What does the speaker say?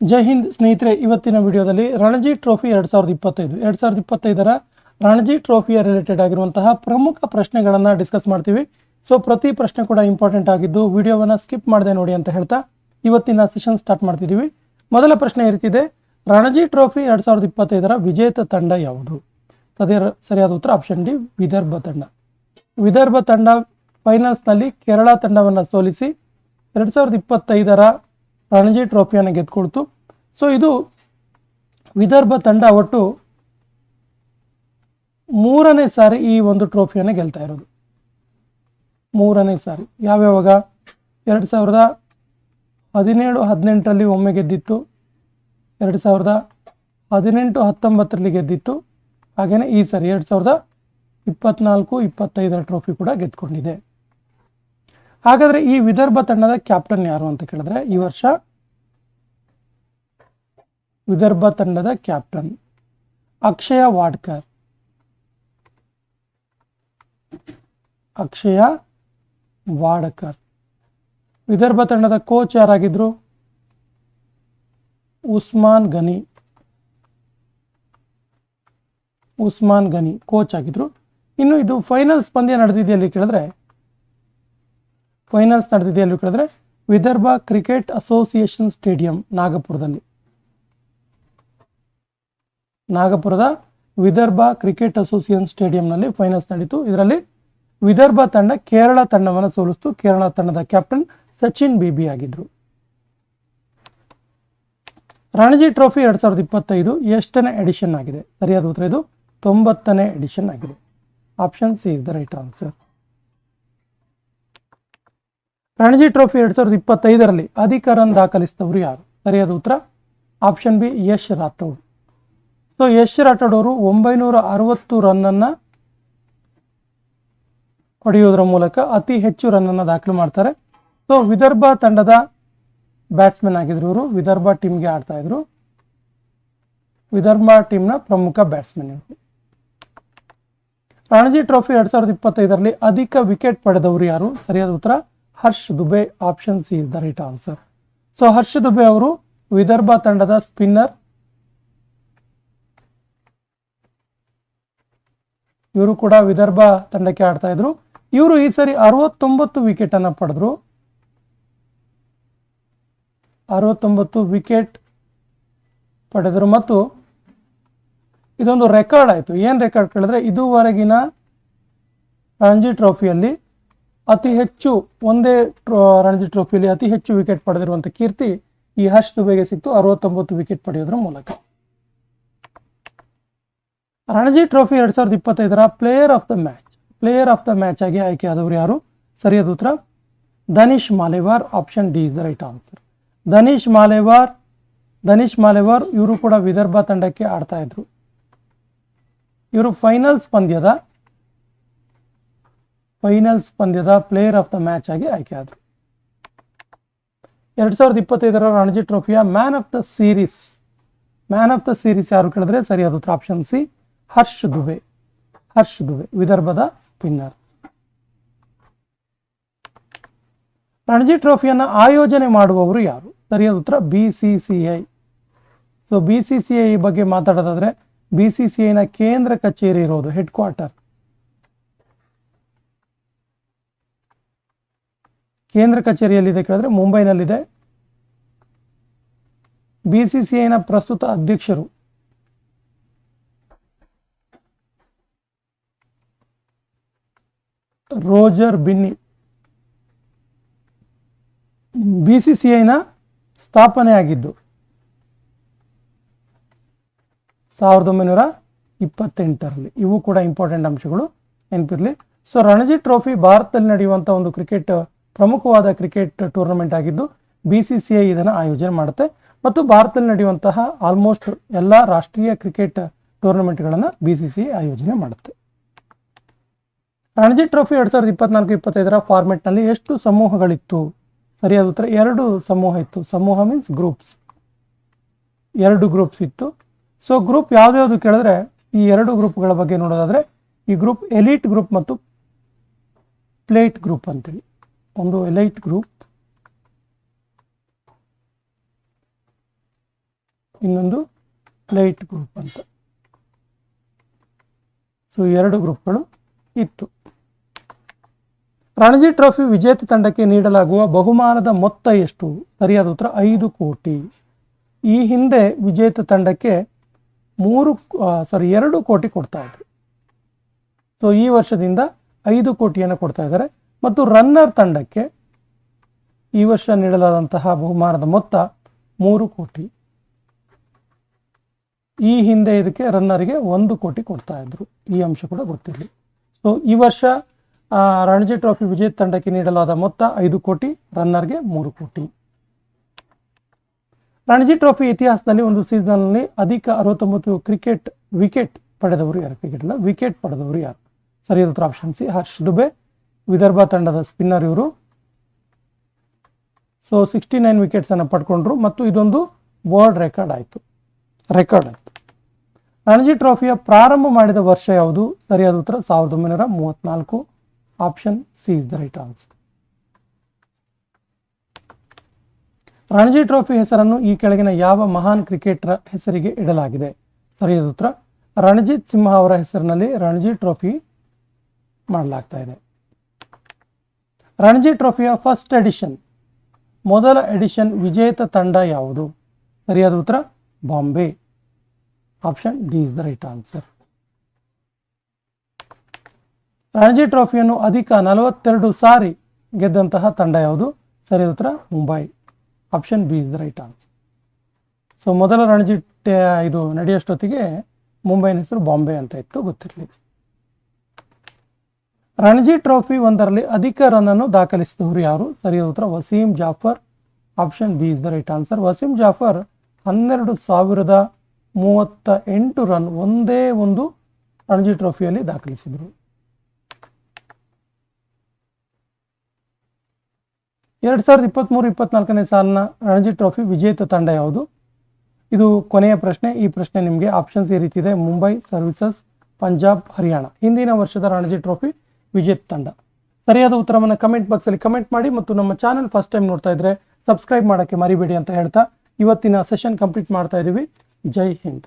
ಜೈ ಹಿಂದ್ ಸ್ನೇಹಿತರೆ, ಇವತ್ತಿನ ವಿಡಿಯೋದಲ್ಲಿ ರಣಜಿ ಟ್ರೋಫಿ ಎರಡು ಸಾವಿರದ ಇಪ್ಪತ್ತೈದು. ಎರಡು ಸಾವಿರದ ಇಪ್ಪತ್ತೈದರ ರಣಜಿ ಟ್ರೋಫಿಯ ರಿಲೇಟೆಡ್ ಆಗಿರುವಂತಹ ಪ್ರಮುಖ ಪ್ರಶ್ನೆಗಳನ್ನು ಡಿಸ್ಕಸ್ ಮಾಡ್ತೀವಿ. ಸೊ ಪ್ರತಿ ಪ್ರಶ್ನೆ ಕೂಡ ಇಂಪಾರ್ಟೆಂಟ್ ಆಗಿದ್ದು ವಿಡಿಯೋವನ್ನು ಸ್ಕಿಪ್ ಮಾಡದೆ ನೋಡಿ ಅಂತ ಹೇಳ್ತಾ ಇವತ್ತಿನ ಸೆಷನ್ ಸ್ಟಾರ್ಟ್ ಮಾಡ್ತಿದ್ದೀವಿ ಮೊದಲ ಪ್ರಶ್ನೆ ಇರ್ತಿದೆ ರಣಜಿ ಟ್ರೋಫಿ ಎರಡು ಸಾವಿರದ ಇಪ್ಪತ್ತೈದರ ವಿಜೇತ ತಂಡ ಯಾವುದು? ಅದೇ ಸರಿಯಾದ ಉತ್ತರ ಆಪ್ಷನ್ ಡಿ, ವಿದರ್ಭ ತಂಡ. ವಿದರ್ಭ ತಂಡ ಫೈನಲ್ಸ್ನಲ್ಲಿ ಕೇರಳ ತಂಡವನ್ನು ಸೋಲಿಸಿ ಎರಡು ಸಾವಿರದ ಇಪ್ಪತ್ತೈದರ ರಣಜಿ ಟ್ರೋಫಿಯನ್ನು ಗೆದ್ದುಕೊಳ್ತು ಸೊ ಇದು ವಿದರ್ಭ ತಂಡ ಒಟ್ಟು ಮೂರನೇ ಸಾರಿ ಈ ಒಂದು ಟ್ರೋಫಿಯನ್ನು ಗೆಲ್ತಾ ಇರೋದು. ಮೂರನೇ ಸಾರಿ. ಯಾವ್ಯಾವಾಗ? ಎರಡು ಸಾವಿರದ ಹದಿನೇಳು, ಹದಿನೆಂಟರಲ್ಲಿ ಒಮ್ಮೆ ಗೆದ್ದಿತ್ತು. ಎರಡು ಸಾವಿರದ ಹದಿನೆಂಟು, ಹತ್ತೊಂಬತ್ತರಲ್ಲಿ ಗೆದ್ದಿತ್ತು. ಹಾಗೆಯೇ ಈ ಸಾರಿ ಎರಡು ಸಾವಿರದ ಇಪ್ಪತ್ನಾಲ್ಕು, ಇಪ್ಪತ್ತೈದರ ಟ್ರೋಫಿ ಕೂಡ ಗೆದ್ಕೊಂಡಿದೆ. ಹಾಗಾದರೆ ಈ ವಿದರ್ಭ ತಂಡದ ಕ್ಯಾಪ್ಟನ್ ಯಾರು ಅಂತ ಕೇಳಿದ್ರೆ ಈ ವರ್ಷ ವಿದರ್ಭ ತಂಡದ ಕ್ಯಾಪ್ಟನ್ ಅಕ್ಷಯ ವಾಡ್ಕರ್. ಅಕ್ಷಯ ವಾಡಕರ್. ವಿದರ್ಭ ತಂಡದ ಕೋಚ್ ಯಾರಾಗಿದ್ರು? ಉಸ್ಮಾನ್ ಗನಿ. ಉಸ್ಮಾನ್ ಗನಿ ಕೋಚ್ ಆಗಿದ್ರು. ಇನ್ನು ಇದು ಫೈನಲ್ಸ್ ಪಂದ್ಯ ನಡೆದಿದೆಯಲ್ಲಿ ಕೇಳಿದ್ರೆ ಫೈನಲ್ಸ್ ನಡೆದಿದೆಯಲ್ಲಿ ಕೇಳಿದ್ರೆ ವಿದರ್ಭ ಕ್ರಿಕೆಟ್ ಅಸೋಸಿಯೇಷನ್ ಸ್ಟೇಡಿಯಂ ನಾಗಪುರದಲ್ಲಿ. ನಾಗಪುರದ ವಿದರ್ಭ ಕ್ರಿಕೆಟ್ ಅಸೋಸಿಯೇಷನ್ ಸ್ಟೇಡಿಯಂನಲ್ಲಿ ಫೈನಲ್ಸ್ ನಡೀತು. ಇದರಲ್ಲಿ ವಿದರ್ಭ ತಂಡ ಕೇರಳ ತಂಡವನ್ನು ಸೋಲಿಸ್ತು. ಕೇರಳ ತಂಡದ ಕ್ಯಾಪ್ಟನ್ ಸಚಿನ್ ಬಿಬಿ ಆಗಿದ್ರು. ರಣಜಿ ಟ್ರೋಫಿ ಎರಡ್ ಸಾವಿರದ ಇಪ್ಪತ್ತೈದು ಎಷ್ಟನೇ ಎಡಿಷನ್ ಆಗಿದೆ? ಸರಿಯಾದ ಉತ್ತರ ಇದು, ತೊಂಬತ್ತನೇ ಎಡಿಷನ್ ಆಗಿದೆ. Option C is the right answer Ranji trophy ಎರಡ್ ಸಾವಿರದ ಇಪ್ಪತ್ತೈದರಲ್ಲಿ ಅಧಿಕ ರನ್ ದಾಖಲಿಸಿದವರು ಯಾರು? ಸರಿಯಾದ ಉತ್ತರ option B Yash Rathod so, Yash ರಾಠೋಡವರು ಒಂಬೈನೂರ ಅರವತ್ತು ರನ್ನನ್ನು ಹೊಡೆಯುವುದರ ಮೂಲಕ ಅತಿ ಹೆಚ್ಚು ರನ್ನನ್ನು ದಾಖಲು ಮಾಡ್ತಾರೆ. ಸೊ, ವಿದರ್ಭ ತಂಡದ ಬ್ಯಾಟ್ಸ್ಮನ್ ಆಗಿದ್ರು ಇವರು. ವಿದರ್ಭ ಟೀಮ್ಗೆ ಆಡ್ತಾ ಇದ್ರು. ವಿದರ್ಭ ಟೀಮ್ನ ಪ್ರಮುಖ ಬ್ಯಾಟ್ಸ್ಮನ್ ಇವರು. ರಣಜಿ ಟ್ರೋಫಿ ಎರಡ್ ಸಾವಿರದ ಇಪ್ಪತ್ತೈದರಲ್ಲಿ ಅಧಿಕ ವಿಕೆಟ್ ಪಡೆದವರು ಯಾರು? ಸರಿಯಾದ ಉತ್ತರ, Harsh Dubey, option C is the right answer. So, Harsh Dubey ಅವರು ವಿದರ್ಭ ತಂಡದ ಸ್ಪಿನ್ನರ್. ಇವರು ಕೂಡ ವಿದರ್ಭ ತಂಡಕ್ಕೆ ಆಡ್ತಾ ಇದ್ರು. ಇವರು ಈ ಸರಿ ಅರವತ್ತೊಂಬತ್ತು ವಿಕೆಟ್ ಅನ್ನ ಪಡೆದ್ರು. ಅರವತ್ತೊಂಬತ್ತು ವಿಕೆಟ್ ಪಡೆದರು. ಮತ್ತು ಇದೊಂದು ರೆಕಾರ್ಡ್ ಆಯಿತು. ಏನು ರೆಕಾರ್ಡ್ ಕೇಳಿದ್ರೆ ಇದುವರೆಗಿನ ರಣಜಿ ಟ್ರೋಫಿಯಲ್ಲಿ ಅತಿ ಹೆಚ್ಚು ಒಂದೇ ಟ್ರೋ ರಣಜಿ ಟ್ರೋಫಿಯಲ್ಲಿ ಅತಿ ಹೆಚ್ಚು ವಿಕೆಟ್ ಪಡೆದಿರುವಂಥ ಕೀರ್ತಿ ಈ ಹರ್ಷ್ ದುಬೆಗೆ ಸಿಕ್ತು. ಅರವತ್ತೊಂಬತ್ತು ವಿಕೆಟ್ ಪಡೆಯೋದ್ರ ಮೂಲಕ. ರಣಜಿ ಟ್ರೋಫಿ ಎರಡು ಸಾವಿರದ ಇಪ್ಪತ್ತೈದರ player of the match player of the match ಆಗಿ ಆಯ್ಕೆಯಾದವರು ಯಾರು? ಸರಿಯಾದ ಉತ್ತರ, Danish Malewar option D is the right answer Danish Malewar Danish Malewar, ಇವರು ಕೂಡ ವಿದರ್ಭ ತಂಡಕ್ಕೆ ಆಡ್ತಾ ಇದ್ರು. ಇವರು ಫೈನಲ್ಸ್ ಪಂದ್ಯದ ಫೈನಲ್ಸ್ ಪಂದ್ಯದ ಪ್ಲೇಯರ್ ಆಫ್ ದ ಮ್ಯಾಚ್ ಆಗಿ ಆಯ್ಕೆಯಾದರು ಎರಡು ಸಾವಿರದ ಇಪ್ಪತ್ತೈದರ Ranji ಟ್ರೋಫಿಯ man of the series man of the series ಯಾರು ಕೇಳಿದ್ರೆ ಸರಿಯಾದ ಉತ್ತರ ಆಪ್ಷನ್ ಸಿ ಹರ್ಷ್ ದುಬೆ ಹರ್ಷ್ ದುಬೆ ವಿದರ್ಭದ ಸ್ಪಿನ್ನರ್. ರಣಜಿ ಟ್ರೋಫಿಯನ್ನು ಆಯೋಜನೆ ಮಾಡುವವರು ಯಾರು? ಸರಿಯಾದ ಉತ್ತರ, B C C I. So B C C I ಬಗ್ಗೆ ಮಾತಾಡೋದಾದರೆ, ಬಿ ಸಿ ಸಿ ಐನ ಕೇಂದ್ರ ಕಚೇರಿ ಇರೋದು ಹೆಡ್ ಕ್ವಾರ್ಟರ್ ಕೇಂದ್ರ ಕಚೇರಿಯಲ್ಲಿದೆ ಕೇಳಿದ್ರೆ, ಮುಂಬೈನಲ್ಲಿದೆ. ಬಿ ಸಿ ಸಿ ಐನ ಪ್ರಸ್ತುತ ಅಧ್ಯಕ್ಷರು Roger Binny. B C C ಐನ ಸ್ಥಾಪನೆ ಆಗಿದ್ದು ಸಾವಿರದ ಒಂಬೈನೂರ ಇಪ್ಪತ್ತೆಂಟರಲ್ಲಿ. ಇವು ಕೂಡ ಇಂಪಾರ್ಟೆಂಟ್ ಅಂಶಗಳು. ನೆನಪಿರಲಿ. ಸೊ, ರಣಜಿ ಟ್ರೋಫಿ ಭಾರತದಲ್ಲಿ ನಡೆಯುವಂಥ ಒಂದು ಕ್ರಿಕೆಟ್, ಪ್ರಮುಖವಾದ ಕ್ರಿಕೆಟ್ ಟೂರ್ನಮೆಂಟ್ ಆಗಿದ್ದು ಬಿ ಸಿ ಸಿ ಐ ಇದನ್ನು ಆಯೋಜನೆ ಮಾಡುತ್ತೆ. ಮತ್ತು ಭಾರತದಲ್ಲಿ ನಡೆಯುವಂತಹ ಆಲ್ಮೋಸ್ಟ್ ಎಲ್ಲ ರಾಷ್ಟ್ರೀಯ ಕ್ರಿಕೆಟ್ ಟೂರ್ನಮೆಂಟ್ಗಳನ್ನು ಬಿ ಸಿ ಸಿ ಐ ಆಯೋಜನೆ ಮಾಡುತ್ತೆ. ರಣಜಿ ಟ್ರೋಫಿ ಎರಡು ಸಾವಿರದ ಇಪ್ಪತ್ನಾಲ್ಕು ಇಪ್ಪತ್ತೈದರ ಫಾರ್ಮೆಟ್ನಲ್ಲಿ ಎಷ್ಟು ಸಮೂಹಗಳಿತ್ತು? ಸರಿಯಾದ ಉತ್ತರ, ಎರಡು ಸಮೂಹ ಇತ್ತು. ಸಮೂಹ ಮೀನ್ಸ್ ಗ್ರೂಪ್ಸ್ ಎರಡು ಗ್ರೂಪ್ಸ್ ಇತ್ತು. ಸೊ ಗ್ರೂಪ್ ಯಾವ್ದ್ಯಾವ್ದು ಕೇಳಿದ್ರೆ, ಈ ಎರಡು ಗ್ರೂಪ್ಗಳ ಬಗ್ಗೆ ನೋಡೋದಾದ್ರೆ, ಈ ಗ್ರೂಪ್ ಎಲೈಟ್ ಗ್ರೂಪ್ ಮತ್ತು ಪ್ಲೇಟ್ ಗ್ರೂಪ್ ಅಂತೇಳಿ. ಒಂದು ಎಲೈಟ್ ಗ್ರೂಪ್ ಇನ್ನೊಂದು ಪ್ಲೇಟ್ ಗ್ರೂಪ್ ಅಂತ. ಸೊ ಎರಡು ಗ್ರೂಪ್ಗಳು ಇತ್ತು. ರಣಜಿ ಟ್ರೋಫಿ ವಿಜೇತ ತಂಡಕ್ಕೆ ನೀಡಲಾಗುವ ಬಹುಮಾನದ ಮೊತ್ತ ಎಷ್ಟು? ಸರಿಯಾದ ಉತ್ತರ, ಐದು ಕೋಟಿ. ಈ ಹಿಂದೆ ವಿಜೇತ ತಂಡಕ್ಕೆ ಮೂರು ಸಾರಿ ಎರಡು ಕೋಟಿ ಕೊಡ್ತಾ ಇದ್ರು. ಸೊ ಈ ವರ್ಷದಿಂದ ಐದು ಕೋಟಿಯನ್ನು ಕೊಡ್ತಾ ಇದ್ದಾರೆ. ಮತ್ತು ರನ್ನರ್ ತಂಡಕ್ಕೆ ಈ ವರ್ಷ ನೀಡಲಾದಂತಹ ಬಹುಮಾನದ ಮೊತ್ತ ಮೂರು ಕೋಟಿ. ಈ ಹಿಂದೆ ಇದಕ್ಕೆ ರನ್ನರಿಗೆ ಒಂದು ಕೋಟಿ ಕೊಡ್ತಾ ಇದ್ರು. ಈ ಅಂಶ ಕೂಡ ಗೊತ್ತಿರಲಿ. ಸೊ ಈ ವರ್ಷ ರಣಜಿ ಟ್ರೋಫಿ ವಿಜೇತ ತಂಡಕ್ಕೆ ನೀಡಲಾದ ಮೊತ್ತ ಐದು ಕೋಟಿ, ರನ್ನರ್ಗೆ ಮೂರು ಕೋಟಿ. ರಣಜಿ ಟ್ರೋಫಿ ಇತಿಹಾಸದಲ್ಲಿ ಒಂದು ಸೀಸನ್ನಲ್ಲಿ ಅಧಿಕ ಅರವತ್ತೊಂಬತ್ತು ಕ್ರಿಕೆಟ್ ವಿಕೆಟ್ ಪಡೆದವರು ಯಾರು? ಕ್ರಿಕೆಟ್ ಅಲ್ಲ, ವಿಕೆಟ್ ಪಡೆದವರು ಯಾರು? ಸರಿಯಾದ ಉತ್ತರ ಆಪ್ಷನ್ ಸಿ, ಹರ್ಷ್ ದುಬೆ. ವಿದರ್ಭ ತಂಡದ ಸ್ಪಿನ್ನರ್ ಇವರು. ಸೊ ಸಿಕ್ಸ್ಟಿ ನೈನ್ ವಿಕೆಟ್ಸ್ ಅನ್ನು ಪಡ್ಕೊಂಡ್ರು ಮತ್ತು ಇದೊಂದು ವರ್ಲ್ಡ್ ರೆಕಾರ್ಡ್ ಆಯಿತು. ರೆಕಾರ್ಡ್ ಆಯಿತು. ರಣಜಿ ಟ್ರೋಫಿಯ ಪ್ರಾರಂಭ ಮಾಡಿದ ವರ್ಷ ಯಾವುದು? ಸರಿಯಾದ ಉತ್ತರ ಸಾವಿರದ ಒಂಬೈನೂರ ಮೂವತ್ನಾಲ್ಕು option C is the right answer Ranji trophy ಹೆಸರನ್ನು ಈ ಕೆಳಗಿನ ಯಾವ ಮಹಾನ್ ಕ್ರಿಕೆಟರ್ ಹೆಸರಿಗೆ ಇಡಲಾಗಿದೆ? ಸರಿಯಾದ ಉತ್ತರ, ರಣಜಿತ್ ಸಿಂಹ ಅವರ ಹೆಸರಿನಲ್ಲಿ ರಣಜಿ ಟ್ರೋಫಿ ಮಾಡಲಾಗ್ತಾ ಇದೆ. ರಣಜಿ ಟ್ರೋಫಿಯ ಫಸ್ಟ್ ಎಡಿಷನ್ ಮೊದಲ ಎಡಿಷನ್ ವಿಜೇತ ತಂಡ ಯಾವುದು? ಸರಿಯಾದ ಉತ್ತರ, Bombay. Option D is the right answer Ranji ಟ್ರೋಫಿಯನ್ನು ಅಧಿಕ ನಲವತ್ತೆರಡು ಸಾರಿ ಗೆದ್ದಂತಹ ತಂಡ ಯಾವುದು? ಸರಿ ಉತ್ತರ, Mumbai. Option B is the right answer so ಮೊದಲ ರಣಜಿ ಇದು ನಡೆಯಷ್ಟೊತ್ತಿಗೆ ಮುಂಬೈನ ಹೆಸರು ಬಾಂಬೆ ಅಂತ ಇತ್ತು ಗೊತ್ತಿರಲಿ ರಣಜಿ ಟ್ರೋಫಿ ಒಂದರಲ್ಲಿ ಅಧಿಕ ರನ್ನನ್ನು ದಾಖಲಿಸಿದವರು ಯಾರು? ಸರಿಯಾದ ಉತ್ತರ, Wasim Jaffer. Option B is the right answer Wasim Jaffer ಹನ್ನೆರಡು ಸಾವಿರದ ಮೂವತ್ತ ಎಂಟು ರನ್ ಒಂದೇ ಒಂದು ರಣಜಿ ಟ್ರೋಫಿಯಲ್ಲಿ ದಾಖಲಿಸಿದರು. ಎರಡು ಸಾವಿರದ ಇಪ್ಪತ್ತ್ಮೂರು ಇಪ್ಪತ್ನಾಲ್ಕನೇ ಸಾಲಿನ ರಣಜಿ ಟ್ರೋಫಿ ವಿಜೇತ ತಂಡ ಯಾವುದು? ಇದು ಕೊನೆಯ ಪ್ರಶ್ನೆ. ಈ ಪ್ರಶ್ನೆ ನಿಮಗೆ ಆಪ್ಷನ್ಸ್ ಈ ರೀತಿ ಇದೆ. ಮುಂಬೈ ಸರ್ವಿಸಸ್, ಪಂಜಾಬ್, ಹರಿಯಾಣ. ಹಿಂದಿನ ವರ್ಷದ ರಣಜಿ ಟ್ರೋಫಿ ವಿಜೇತ ತಂಡ. ಸರಿಯಾದ ಉತ್ತರವನ್ನು ಕಮೆಂಟ್ ಬಾಕ್ಸಲ್ಲಿ ಕಮೆಂಟ್ ಮಾಡಿ ಮತ್ತು ನಮ್ಮ ಚಾನಲ್ ಫಸ್ಟ್ ಟೈಮ್ ನೋಡ್ತಾ ಇದ್ರೆ ಸಬ್ಸ್ಕ್ರೈಬ್ ಮಾಡೋಕ್ಕೆ ಮರಿಬೇಡಿ ಅಂತ ಹೇಳ್ತಾ ಇವತ್ತಿನ ಸೆಷನ್ ಕಂಪ್ಲೀಟ್ ಮಾಡ್ತಾ ಇದ್ದೀವಿ ಜೈ ಹಿಂದ್